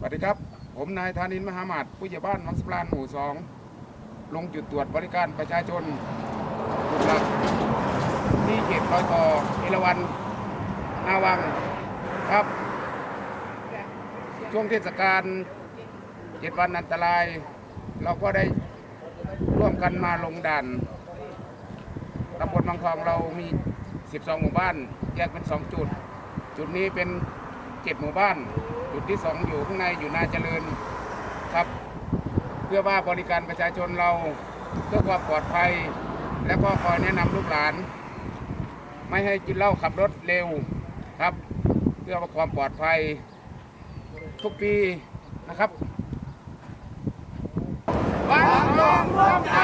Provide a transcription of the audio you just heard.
สวัสดีครับ ผมนายธานินมหามาดผู้ใหญ่บ้านวังสะพานหมู่สองลงจุดตรวจบริการประชาชนจุดหลักที่เขตรอยต่อเอราวันนาวังครับ ช่วงเทศกาลเจ็ดวันอันตราย เราก็ได้ร่วมกันมาลงด่านตำบลบางทองเรามี 12 หมู่บ้าน แยกเป็น 2 จุด จุดนี้เป็นเจ็ดหมู่บ้าน จุดที่สองอยู่ข้างในอยู่นาเจริญครับ เพื่อว่าบริการประชาชนเราเพื่อความปลอดภัย และก็คอยแนะนำลูกหลาน ไม่ให้กินเหล้าขับรถเร็วครับ เพื่อความปลอดภัย ทุกปีนะครับวันรองรวมใจ